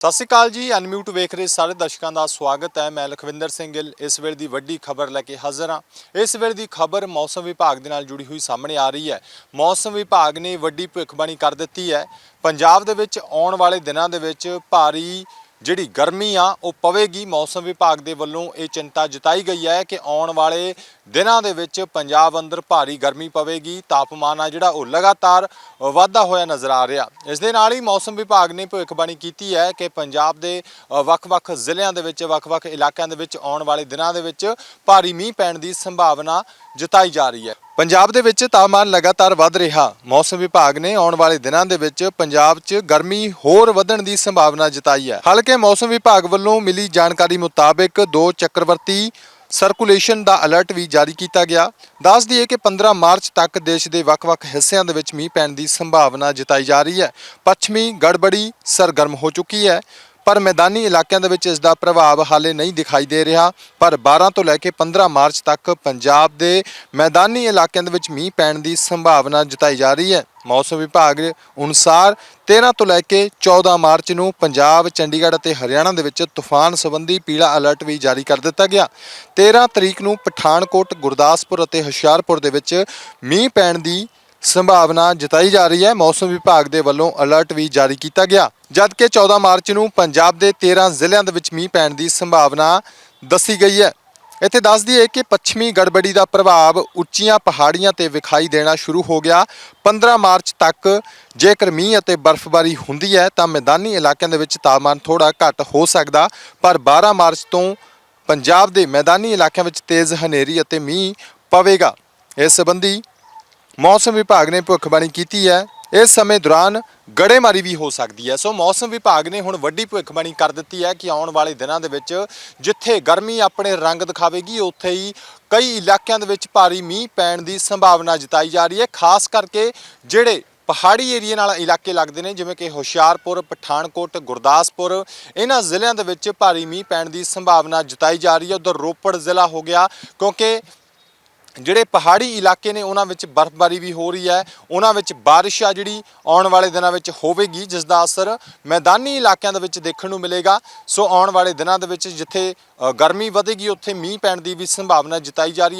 ਸਤਿ ਸ਼੍ਰੀ ਅਕਾਲ ਜੀ, ਅਨਮਿਊਟ ਵੇਖ ਰਹੇ ਸਾਰੇ ਦਰਸ਼ਕਾਂ ਦਾ ਸਵਾਗਤ ਹੈ। ਮੈਂ ਲਖਵਿੰਦਰ ਸਿੰਘ ਗਿੱਲ, ਇਸ ਵੇਲੇ ਦੀ ਵੱਡੀ ਖਬਰ ਲੈ ਕੇ ਹਾਜ਼ਰ ਹਾਂ। ਇਸ ਵੇਲੇ ਦੀ ਖਬਰ ਮੌਸਮ ਵਿਭਾਗ ਦੇ ਨਾਲ ਜੁੜੀ ਹੋਈ ਸਾਹਮਣੇ ਆ ਰਹੀ ਹੈ। ਮੌਸਮ ਵਿਭਾਗ ਨੇ ਵੱਡੀ ਭਵਿੱਖਬਾਣੀ ਕਰ ਦਿੱਤੀ ਹੈ। ਪੰਜਾਬ ਦੇ ਵਿੱਚ ਆਉਣ ਵਾਲੇ ਦਿਨਾਂ ਦੇ ਵਿੱਚ ਭਾਰੀ ਜਿਹੜੀ ਗਰਮੀ ਆ, ਉਹ ਪਵੇਗੀ। ਮੌਸਮ ਵਿਭਾਗ ਦੇ ਵੱਲੋਂ ਇਹ ਚਿੰਤਾ ਜਤਾਈ ਗਈ ਹੈ ਕਿ ਆਉਣ ਵਾਲੇ ਦਿਨਾਂ ਦੇ ਵਿੱਚ ਪੰਜਾਬ ਅੰਦਰ ਭਾਰੀ ਗਰਮੀ ਪਵੇਗੀ। ਤਾਪਮਾਨ ਆ ਜਿਹੜਾ, ਉਹ ਲਗਾਤਾਰ ਵਾਧਾ ਹੋਇਆ ਨਜ਼ਰ ਆ ਰਿਹਾ। ਇਸ ਦੇ ਨਾਲ ਹੀ ਮੌਸਮ ਵਿਭਾਗ ਨੇ ਭਵਿੱਖਬਾਣੀ ਕੀਤੀ ਹੈ ਕਿ ਪੰਜਾਬ ਦੇ ਵੱਖ-ਵੱਖ ਜ਼ਿਲ੍ਹਿਆਂ ਦੇ ਵਿੱਚ, ਵੱਖ-ਵੱਖ ਇਲਾਕਿਆਂ ਦੇ ਵਿੱਚ ਆਉਣ ਵਾਲੇ ਦਿਨਾਂ ਦੇ ਵਿੱਚ ਭਾਰੀ ਮੀਂਹ ਪੈਣ ਦੀ ਸੰਭਾਵਨਾ ਜਤਾਈ ਜਾ ਰਹੀ ਹੈ। ਪੰਜਾਬ ਦੇ ਵਿੱਚ ਤਾਪਮਾਨ ਲਗਾਤਾਰ ਵੱਧ ਰਿਹਾ। ਮੌਸਮ ਵਿਭਾਗ ਨੇ ਆਉਣ ਵਾਲੇ ਦਿਨਾਂ ਦੇ ਵਿੱਚ ਪੰਜਾਬ 'ਚ ਗਰਮੀ ਹੋਰ ਵਧਣ ਦੀ ਸੰਭਾਵਨਾ ਜਤਾਈ ਹੈ। ਹਾਲਾਂਕਿ ਮੌਸਮ ਵਿਭਾਗ ਵੱਲੋਂ ਮਿਲੀ ਜਾਣਕਾਰੀ ਮੁਤਾਬਕ ਦੋ ਚੱਕਰਵਰਤੀ ਸਰਕੂਲੇਸ਼ਨ ਦਾ ਅਲਰਟ ਵੀ ਜਾਰੀ ਕੀਤਾ ਗਿਆ। ਦੱਸ ਦਈਏ ਕਿ 15 ਮਾਰਚ ਤੱਕ ਦੇਸ਼ ਦੇ ਵੱਖ-ਵੱਖ ਹਿੱਸਿਆਂ ਦੇ ਵਿੱਚ ਮੀਂਹ ਪੈਣ ਦੀ ਸੰਭਾਵਨਾ ਜਤਾਈ ਜਾ ਰਹੀ ਹੈ। ਪੱਛਮੀ ਗੜਬੜੀ ਸਰਗਰਮ ਹੋ ਚੁੱਕੀ ਹੈ। ਪਰ ਮੈਦਾਨੀ ਇਲਾਕਿਆਂ ਦੇ ਵਿੱਚ ਇਸ ਦਾ ਪ੍ਰਭਾਵ ਹਾਲੇ ਨਹੀਂ ਦਿਖਾਈ ਦੇ ਰਿਹਾ। ਪਰ 12 ਤੋਂ ਲੈ ਕੇ 15 ਮਾਰਚ ਤੱਕ ਪੰਜਾਬ ਦੇ ਮੈਦਾਨੀ ਇਲਾਕਿਆਂ ਦੇ ਵਿੱਚ ਮੀਂਹ ਪੈਣ ਦੀ ਸੰਭਾਵਨਾ ਜਤਾਈ ਜਾ ਰਹੀ ਹੈ। ਮੌਸਮ ਵਿਭਾਗ ਅਨੁਸਾਰ 13 ਤੋਂ ਲੈ ਕੇ 14 ਮਾਰਚ ਨੂੰ ਪੰਜਾਬ, ਚੰਡੀਗੜ੍ਹ ਅਤੇ ਹਰਿਆਣਾ ਦੇ ਵਿੱਚ ਤੂਫਾਨ ਸੰਬੰਧੀ ਪੀਲਾ ਅਲਰਟ ਵੀ ਜਾਰੀ ਕਰ ਦਿੱਤਾ ਗਿਆ। 13 ਤਰੀਕ ਨੂੰ ਪਠਾਨਕੋਟ, ਗੁਰਦਾਸਪੁਰ ਅਤੇ ਹੁਸ਼ਿਆਰਪੁਰ ਦੇ ਵਿੱਚ ਮੀਂਹ ਪੈਣ ਦੀ ਸੰਭਾਵਨਾ ਜਤਾਈ ਜਾ ਰਹੀ ਹੈ। ਮੌਸਮ ਵਿਭਾਗ ਦੇ ਵੱਲੋਂ ਅਲਰਟ ਵੀ ਜਾਰੀ ਕੀਤਾ ਗਿਆ। ਜਦਕਿ 14 ਮਾਰਚ ਨੂੰ ਪੰਜਾਬ ਦੇ 13 ਜ਼ਿਲ੍ਹਿਆਂ ਦੇ ਵਿੱਚ ਮੀਂਹ ਪੈਣ ਦੀ ਸੰਭਾਵਨਾ ਦੱਸੀ ਗਈ ਹੈ। ਇੱਥੇ ਦੱਸ ਦਈਏ ਕਿ ਪੱਛਮੀ ਗੜਬੜੀ ਦਾ ਪ੍ਰਭਾਵ ਉੱਚੀਆਂ ਪਹਾੜੀਆਂ ਤੇ ਵਿਖਾਈ ਦੇਣਾ ਸ਼ੁਰੂ ਹੋ ਗਿਆ। 15 ਮਾਰਚ ਤੱਕ ਜੇਕਰ ਮੀਂਹ ਅਤੇ ਬਰਫ਼ਬਾਰੀ ਹੁੰਦੀ ਹੈ, ਤਾਂ ਮੈਦਾਨੀ ਇਲਾਕਿਆਂ ਦੇ ਵਿੱਚ ਤਾਪਮਾਨ ਥੋੜਾ ਘੱਟ ਹੋ ਸਕਦਾ। ਪਰ 12 ਮਾਰਚ ਤੋਂ ਪੰਜਾਬ ਦੇ ਮੈਦਾਨੀ ਇਲਾਕਿਆਂ ਵਿੱਚ ਤੇਜ਼ ਹਨੇਰੀ ਅਤੇ ਮੀਂਹ ਪਵੇਗਾ। ਇਸ ਸੰਬੰਧੀ ਮੌਸਮ ਵਿਭਾਗ ਨੇ ਭਵਿੱਖਬਾਣੀ ਕੀਤੀ ਹੈ। ਇਸ ਸਮੇਂ ਦੌਰਾਨ ਗੜੇਮਾਰੀ ਵੀ ਹੋ ਸਕਦੀ ਹੈ। ਸੋ ਮੌਸਮ ਵਿਭਾਗ ਨੇ ਹੁਣ ਵੱਡੀ ਭਵਿੱਖਬਾਣੀ ਕਰ ਦਿੱਤੀ ਹੈ ਕਿ ਆਉਣ ਵਾਲੇ ਦਿਨਾਂ ਦੇ ਵਿੱਚ ਜਿੱਥੇ ਗਰਮੀ ਆਪਣੇ ਰੰਗ ਦਿਖਾਵੇਗੀ, ਉੱਥੇ ਹੀ ਕਈ ਇਲਾਕਿਆਂ ਦੇ ਵਿੱਚ ਭਾਰੀ ਮੀਂਹ ਪੈਣ ਦੀ ਸੰਭਾਵਨਾ ਜਤਾਈ ਜਾ ਰਹੀ ਹੈ। ਖਾਸ ਕਰਕੇ ਜਿਹੜੇ ਪਹਾੜੀ ਏਰੀਆ ਨਾਲ ਇਲਾਕੇ ਲੱਗਦੇ ਨੇ, ਜਿਵੇਂ ਕਿ ਹੁਸ਼ਿਆਰਪੁਰ, ਪਠਾਨਕੋਟ, ਗੁਰਦਾਸਪੁਰ, ਇਹਨਾਂ ਜ਼ਿਲ੍ਹਿਆਂ ਦੇ ਵਿੱਚ ਭਾਰੀ ਮੀਂਹ ਪੈਣ ਦੀ ਸੰਭਾਵਨਾ ਜਤਾਈ ਜਾ ਰਹੀ ਹੈ। ਉਧਰ ਰੋਪੜ ਜ਼ਿਲ੍ਹਾ ਹੋ ਗਿਆ, ਕਿਉਂਕਿ ਜਿਹੜੇ ਪਹਾੜੀ ਇਲਾਕੇ ਨੇ ਉਹਨਾਂ ਵਿੱਚ ਬਰਫ਼ਬਾਰੀ ਵੀ ਹੋ ਰਹੀ ਹੈ। ਉਹਨਾਂ ਵਿੱਚ ਬਾਰਿਸ਼ ਆ ਜਿਹੜੀ, ਆਉਣ ਵਾਲੇ ਦਿਨਾਂ ਵਿੱਚ ਹੋਵੇਗੀ ਜਿਸ ਦਾ ਅਸਰ ਮੈਦਾਨੀ ਇਲਾਕਿਆਂ ਦੇ ਵਿੱਚ ਦੇਖਣ ਨੂੰ ਮਿਲੇਗਾ। ਸੋ ਆਉਣ ਵਾਲੇ ਦਿਨਾਂ ਦੇ ਵਿੱਚ ਜਿੱਥੇ ਗਰਮੀ ਵਧੇਗੀ, ਉੱਥੇ ਮੀਂਹ ਪੈਣ ਦੀ ਵੀ ਸੰਭਾਵਨਾ ਜਤਾਈ ਜਾ ਰਹੀ ਹੈ।